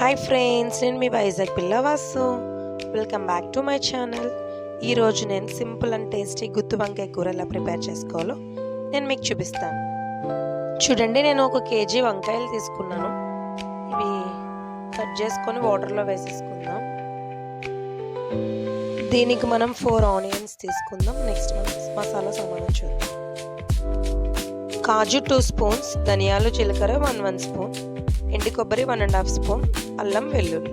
Hi friends నేను మీ Vizag పిల్లవాసు welcome back to my channel ఈరోజు నేను సింపుల్ అండ్ టేస్టీ గుత్తి వంకాయ కూర ఎలా ప్రిపేర్ చేసుకోవాలో. నేను మీకు చూపిస్తాను. చూడండి నేను ఒక కేజీ వంకాయలు తీసుకున్నాను. ఇవి కట్ చేసుకొని వాటర్లో వేసేసుకుందాం. దీనికి మనం ఫోర్ ఆనియన్స్ తీసుకుందాం. నెక్స్ట్ మనం మసాలా సామాను చూద్దాం. కాజు టూ స్పూన్స్ ధనియాలు జీలకర్ర వన్ వన్ స్పూన్ ఎండు కొబ్బరి వన్ అండ్ హాఫ్ స్పూన్ అల్లం వెల్లుల్లి.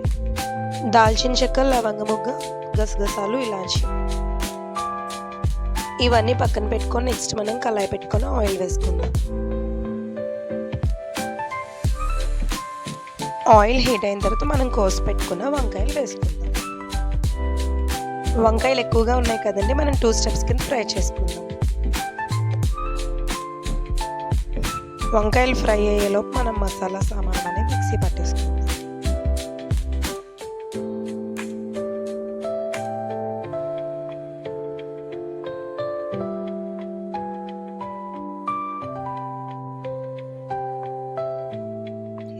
దాల్చిన చెక్క లవంగ ముగ్గ గసగసాలు ఇలాచి. ఇవన్నీ పక్కన పెట్టుకొని నెక్స్ట్ మనం కళాయి పెట్టుకొని ఆయిల్ వేసుకుందాం. ఆయిల్ హీట్ అయిన తర్వాత మనం కోసి పెట్టుకున్న వంకాయలు వేసుకుందాం. వంకాయలు ఎక్కువగా ఉన్నాయి కదండి మనం టూ స్టెప్స్ కింద ఫ్రై చేసుకుందాం. వంకాయలు ఫ్రై అయ్యేలోపు మనం మసాలా సామాన్ అనేది మిక్సీ పట్టేసుకుందాం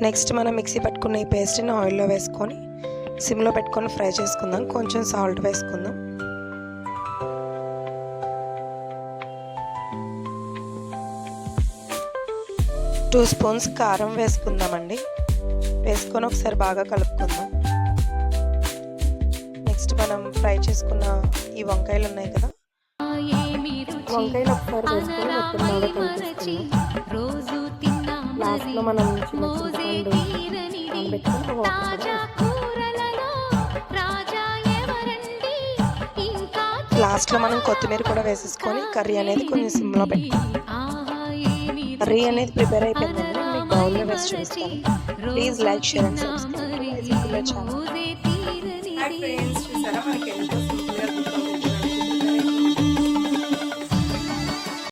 నెక్స్ట్ మనం మిక్సీ పట్టుకున్న ఈ పేస్ట్ని ఆయిల్లో వేసుకొని సిమ్లో పెట్టుకొని ఫ్రై చేసుకుందాం. కొంచెం సాల్ట్ వేసుకుందాం. టూ స్పూన్స్ కారం వేసుకుందామండి. వేసుకొని ఒకసారి బాగా కలుపుకుందాం. నెక్స్ట్ మనం ఫ్రై చేసుకున్న ఈ వంకాయలు ఉన్నాయి కదా. వంకాయలు ఒకసారి వేసుకొని మొత్తం బాగా కలిపేసుకుందాం. లాస్ట్లో మనం చిన్న చింతపండు లాస్ట్లో మనం కొత్తిమీర కూడా వేసేసుకొని కర్రీ అనేది కొంచెం సిమ్లో పెట్టుకోవాలి కర్రీ అనేది ప్రిపేర్ అయిపోయిందండి మీకు బౌల్లో వేసి చూపిస్తాను please like share and subscribe channel